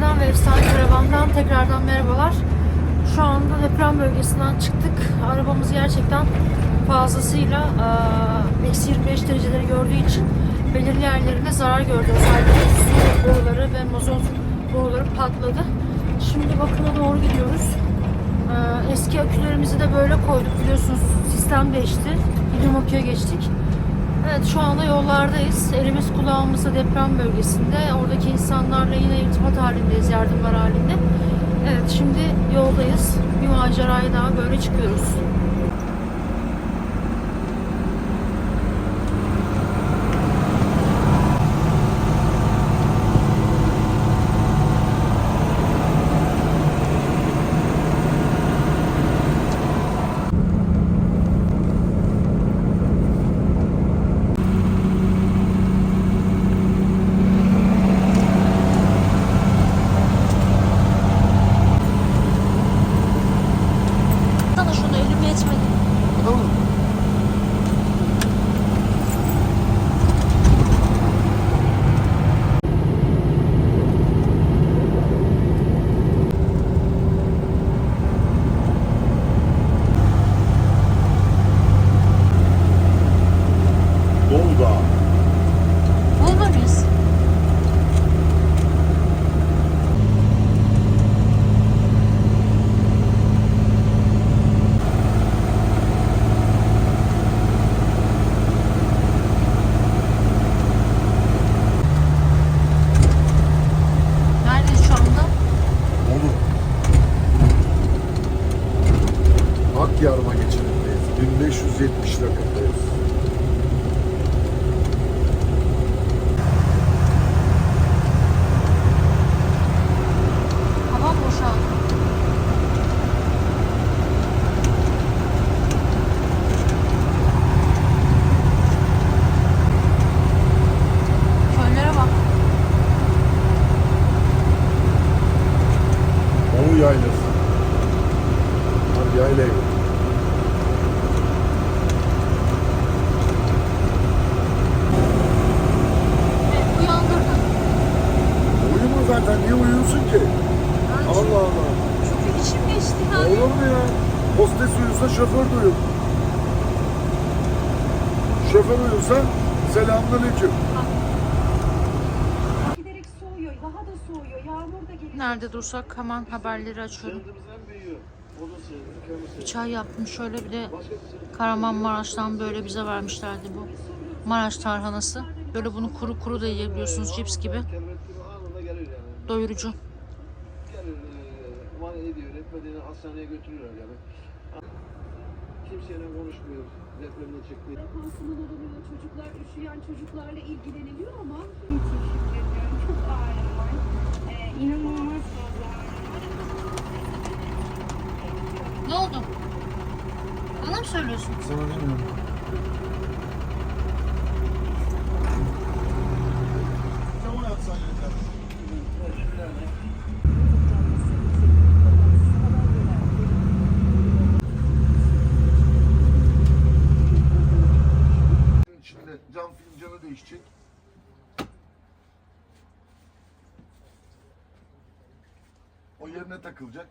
Karavanlardan ve Efsane Karavan'dan tekrardan merhabalar. Şu anda deprem bölgesinden çıktık. Arabamız gerçekten fazlasıyla eee, eksi 25 dereceleri gördüğü için belirli yerlerinde zarar gördü. Özellikle su boruları ve mazot boruları patladı. Şimdi bakıma doğru gidiyoruz. Eee, eski akülerimizi de böyle koyduk biliyorsunuz sistem değişti. Lityum aküye geçtik. Evet şu anda yollardayız. Elimiz kulağımızda deprem bölgesinde. Oradaki insanlarla yine irtibat halindeyiz, yardımlar halinde. Evet şimdi yoldayız. Bir maceraya daha böyle çıkıyoruz. Zaten. Niye uyuyorsun ki? Allah Allah. Çünkü içim geçti yani. Olur mu ya? Hostes uyusa şoför de uyur. Şoför uyusa selamünaleyküm. Giderek soğuyor, daha da soğuyor. Yağmur da geliyor. Nerede dursak hemen haberleri açıyorum. Bir çay yaptım şöyle bir de Kahramanmaraş'tan böyle bize vermişlerdi bu. Maraş tarhanası. Böyle bunu kuru kuru da yiyebiliyorsunuz cips gibi. Yani. Doyurucu. Gelir, e, var ediyor, etmediğini hastaneye götürüyorlar yani. Kimseyle konuşmuyor, depremden çıktı. Pansuman olunuyor, çocuklar üşüyen çocuklarla ilgileniliyor ama müthiş şükrediyorum. Çok ağrım var. Ee, inanılmaz fazla ağrım var. Ne oldu? Bana mı söylüyorsun? Sana demiyorum. Değişecek. O yerine takılacak.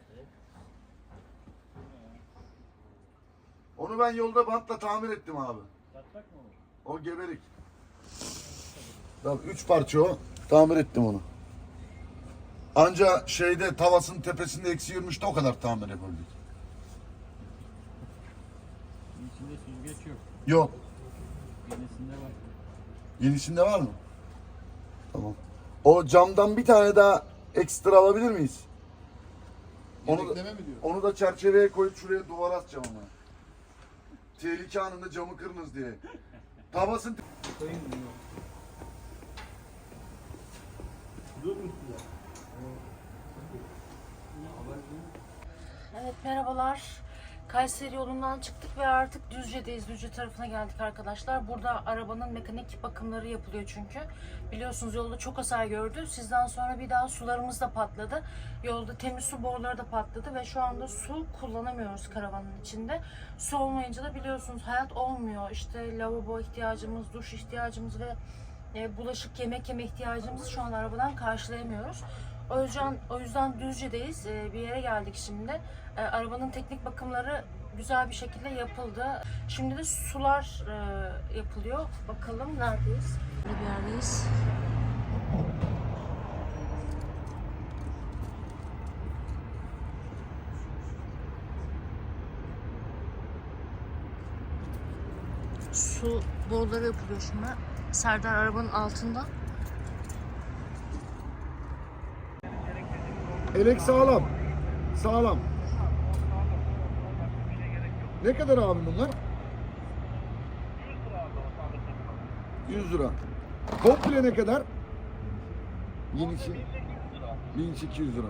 Onu ben yolda bantla tamir ettim abi. O geberik. Tamam, üç parça o. Tamir ettim onu. Anca şeyde tavasının tepesinde eksi 23'te o kadar tamir yapabildik. İçinde süzgeç yok. Yok. Yenisinde var. Yenisinde var mı? Tamam. O camdan bir tane daha ekstra alabilir miyiz? Onu da, Yedekleme mi diyor? onu da çerçeveye koyup şuraya duvara atacağım ama. Tehlike anında camı kırınız diye. Tavasın Koyayım mı? Yok. Dur mu size? Evet merhabalar. Kayseri yolundan çıktık ve artık Düzce'deyiz. Düzce tarafına geldik arkadaşlar. Burada arabanın mekanik bakımları yapılıyor çünkü. Biliyorsunuz yolda çok hasar gördü. Sizden sonra bir daha sularımız da patladı. Yolda temiz su boruları da patladı ve şu anda su kullanamıyoruz karavanın içinde. Su olmayınca da biliyorsunuz hayat olmuyor. İşte lavabo ihtiyacımız, duş ihtiyacımız ve e, bulaşık yemek yeme ihtiyacımızı şu an arabadan karşılayamıyoruz. O yüzden, o yüzden Düzce'deyiz. Ee, bir yere geldik şimdi. Ee, arabanın teknik bakımları güzel bir şekilde yapıldı. Şimdi de sular e, yapılıyor. Bakalım neredeyiz? Böyle bir yerdeyiz. Su boruları yapılıyor şimdi. Serdar arabanın altında. Elek sağlam. Sağlam. Ne kadar abi bunlar? 100 lira. Komple ne kadar? 1200 1200 lira.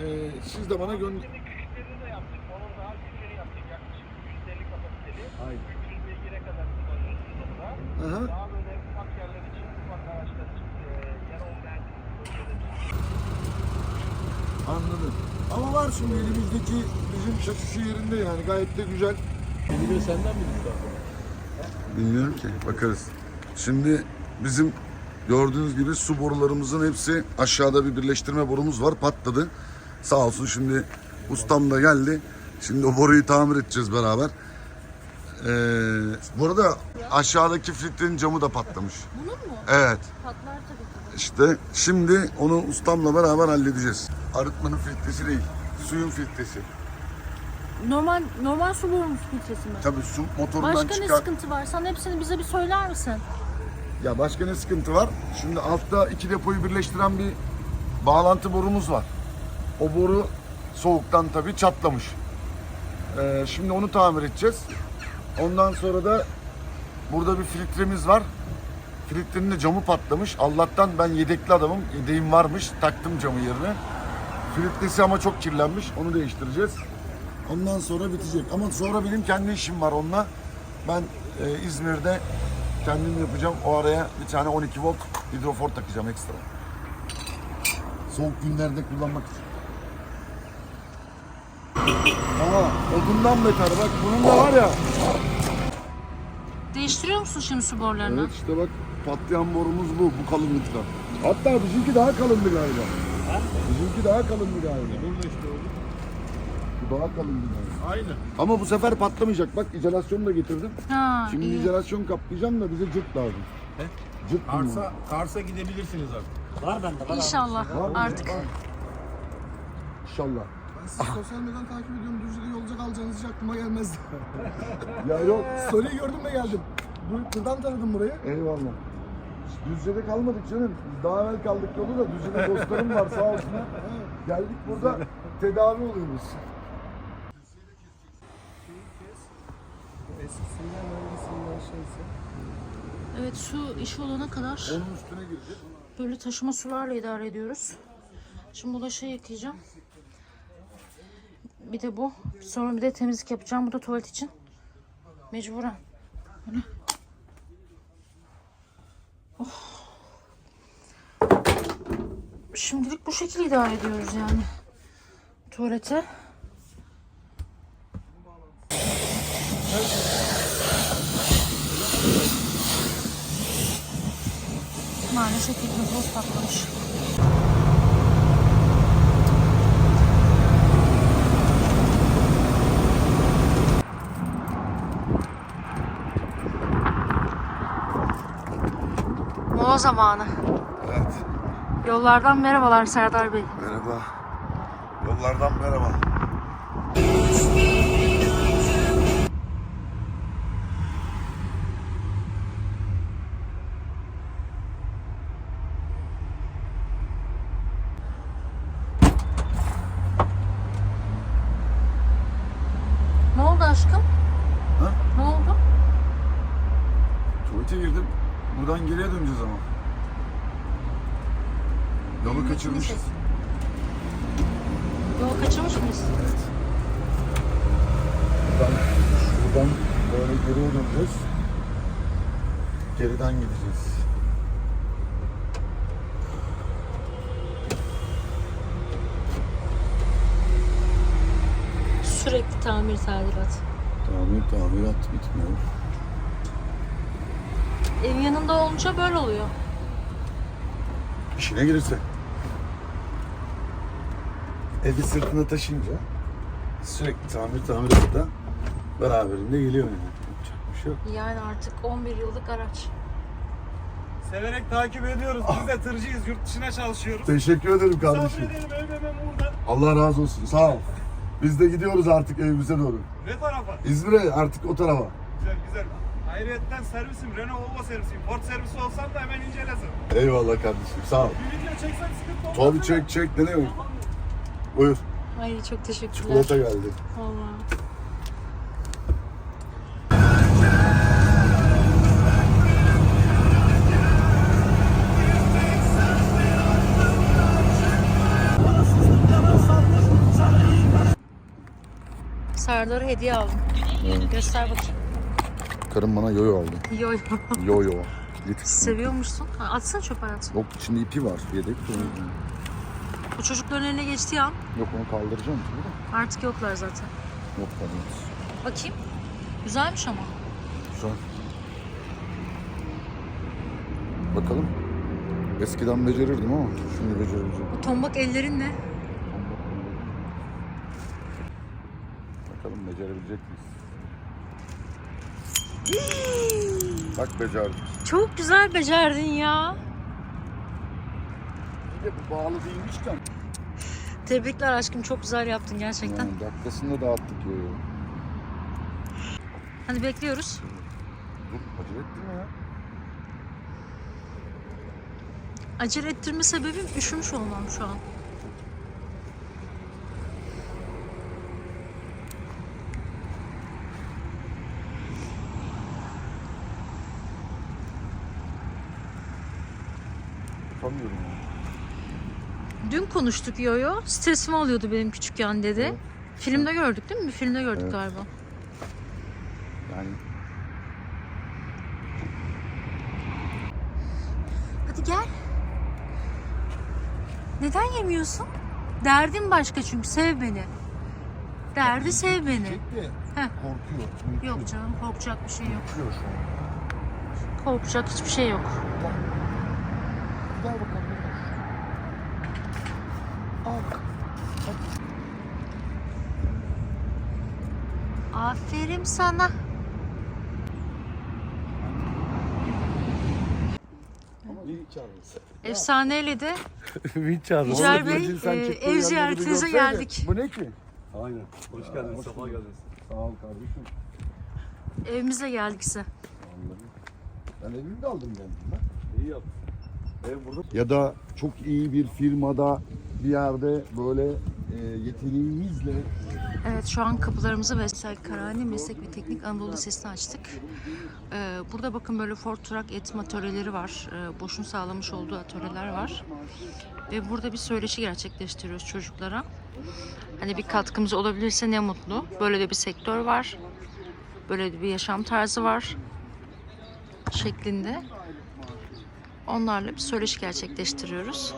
Ee, siz de bana gönder... Küçüklerini de yaptık. Onun daha küçüğünü yaptık. Yaklaşık 350 kapasiteli. Aynen. 300 beygire kadar kullanıyoruz biz onu da. Hı hı. Daha böyle ufak yerler için, ufak araçlar için, e, yer olmayan bölgeler için. Anladım. Ama var şimdi elimizdeki bizim çatışu yerinde yani gayet de güzel. De senden mi abi? Bilmiyorum ki. Bakarız. Şimdi bizim gördüğünüz gibi su borularımızın hepsi aşağıda bir birleştirme borumuz var. Patladı. Sağ olsun şimdi ustam da geldi. Şimdi o boruyu tamir edeceğiz beraber. Ee, bu arada aşağıdaki filtrenin camı da patlamış. Bunun mu? Evet. Patlar tabii. İşte şimdi onu ustamla beraber halledeceğiz. Arıtmanın filtresi değil. Suyun filtresi. Normal normal su borumuz filtresi mi? Tabii su motorundan Başka ne çıkan... sıkıntı var? Sen hepsini bize bir söyler misin? Ya başka ne sıkıntı var? Şimdi altta iki depoyu birleştiren bir bağlantı borumuz var. O boru soğuktan tabii çatlamış. Ee, şimdi onu tamir edeceğiz. Ondan sonra da burada bir filtremiz var. Filtrenin de camı patlamış. Allah'tan ben yedekli adamım. Yedeğim varmış. Taktım camı yerine. Filtresi ama çok kirlenmiş. Onu değiştireceğiz. Ondan sonra bitecek. Ama sonra benim kendi işim var onunla. Ben e, İzmir'de kendim yapacağım. O araya bir tane 12 volt hidrofor takacağım ekstra. Soğuk günlerde kullanmak için. Aa, odundan beter bak bunun da var ya. Değiştiriyor musun şimdi su borularını? Evet işte bak patlayan borumuz bu, bu kalınlıkta. Hatta bizimki daha kalındı galiba. Bizimki daha kalındı galiba. Burada işte oldu. Bu daha kalındı galiba. Aynı. Ama bu sefer patlamayacak. Bak izolasyonu da getirdim. Ha, Şimdi iyi. izolasyon kaplayacağım da bize cırt lazım. He? Cırt. Kars'a, Kars'a gidebilirsiniz artık. İnşallah Var mı? artık. Var. İnşallah. Ben sizi sosyal medyadan takip ediyorum. Düzce'de yolcu kalacağınız hiç aklıma gelmezdi. Ya yok. Story'i gördüm de geldim. Bu- Buradan tanıdım burayı. Eyvallah. Düzce'de kalmadık canım. Biz daha evvel kaldık yolu da Düzce'de dostlarım var sağ olsunlar. Geldik burada tedavi oluyoruz. Eskisinden hangisinden şeyse. Evet su işi olana kadar Onun üstüne girecek. böyle taşıma sularla idare ediyoruz. Şimdi bulaşığı yıkayacağım. Bir de bu. Sonra bir de temizlik yapacağım. Bu da tuvalet için. Mecburen. Böyle. Oh. Şimdilik bu şekilde idare ediyoruz yani. Tuvalete. Maalesef hidropoz patlamış. Mola zamanı. Evet. Yollardan merhabalar Serdar Bey. Merhaba. Yollardan merhaba. Yolu kaçırmışız. Yol kaçırmış mıyız? Buradan, buradan böyle geriye döneceğiz. Geriden gideceğiz. Sürekli tamir tadilat. Tamir tamirat bitmiyor. Ev yanında olunca böyle oluyor. İşine gelirse. Evi sırtına taşıyınca sürekli tamir tamir burada beraberinde geliyor yani. Yapacak bir şey yok. Yani artık 11 yıllık araç. Severek takip ediyoruz. Biz de tırcıyız. Yurt dışına çalışıyoruz. Teşekkür ederim kardeşim. Sabredelim evime burada. Allah razı olsun. Sağ ol. Biz de gidiyoruz artık evimize doğru. Ne tarafa? İzmir'e artık o tarafa. Güzel güzel. Ayrıyetten servisim Renault Volvo servisiyim. Ford servisi olsam da hemen incelesin. Eyvallah kardeşim. Sağ ol. Bir video çeksem sıkıntı olmaz. Tabii çek çek ne demek. Buyur. Ay çok teşekkürler. Çikolata geldi. Vallahi. Serdar'a hediye aldım. Göster bakayım. Karım bana yoyo aldı. Yo yo. Yoyo. Lit. Seviyormuşsun. Ha, atsana çöp hayatım. Yok içinde ipi var. Yedek. Bu çocukların eline geçtiği an Yok onu kaldıracağım de. artık yoklar zaten. Yok kalmaz. Bakayım. Güzelmiş ama. Güzel. Bakalım. Eskiden becerirdim ama şimdi becereceğim. Bu tombak ellerinle. Bakalım becerebilecek miyiz? Bak becerdim. Çok güzel becerdin ya. Bir de bu bağlı değilmişken. Tebrikler aşkım çok güzel yaptın gerçekten. Yani dakikasında dağıttık yoyo. Hadi bekliyoruz. Dur acele ettin mi ya? Acele ettirme sebebim üşümüş olmam şu an. Yapamıyorum ya. Dün konuştuk Yoyo. Stresimi alıyordu benim küçükken dedi. Evet. Filmde gördük değil mi? Bir filmde gördük Evet. galiba. Yani Hadi gel. Neden yemiyorsun? Derdin başka çünkü sev beni. Derdi sev beni. çek de Heh. korkuyor. Yok canım korkacak bir şey yok. Uykuyor şu an. Korkacak hiçbir şey yok. Gel bakalım. Al. Aferin sana. Efsaneyle de çağırın. Yücel Bey e, ev ziyaretinize geldik. Bu ne ki? Aynen. Hoş geldiniz. Safa geldiniz. Sağ ol kardeşim. Evimize geldik size. Anladım. Ben evimi de aldım ben. İyi yaptın. Ev burada. Ya da çok iyi bir firmada bir yerde böyle e, yeteneğimizle Evet şu an kapılarımızı Veysel Karani Meslek ve Teknik Anadolu Lisesi'ni açtık. Ee, burada bakın böyle Ford Truck eğitim atölyeleri var. Ee, Boş'un sağlamış olduğu atölyeler var. Ve burada bir söyleşi gerçekleştiriyoruz çocuklara. Hani bir katkımız olabilirse ne mutlu. Böyle de bir sektör var. Böyle de bir yaşam tarzı var. Şeklinde. Onlarla bir söyleşi gerçekleştiriyoruz.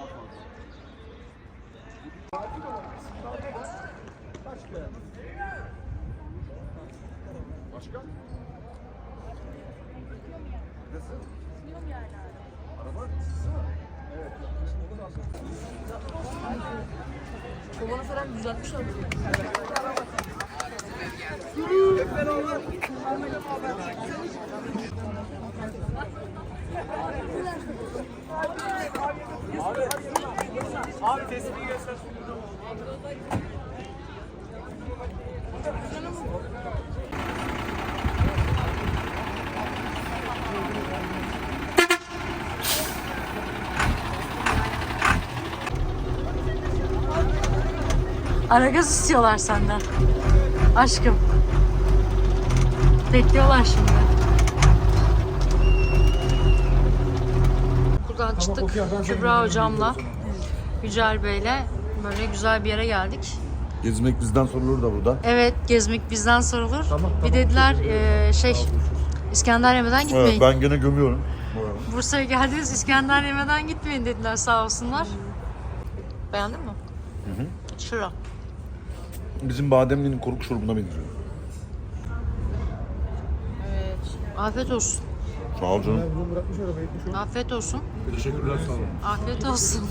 Abi tespih göster. Aragaz istiyorlar senden. Aşkım. Bekliyorlar şimdi. Buradan çıktık Kübra hocamla, Yücel Bey'le böyle güzel bir yere geldik. gezmek bizden sorulur da burada. Evet gezmek bizden sorulur. bir dediler eee, şey İskender yemeden gitmeyin. ben gene gömüyorum. Bursa'ya geldiniz İskender yemeden gitmeyin dediler sağ olsunlar. Beğendin mi? Hı hı. Şura. Bizim bademlinin koruk şurubuna benziyor. Evet. Afiyet olsun. Sağ ol canım. Afiyet olsun. Teşekkürler sağ olun. Afiyet olsun.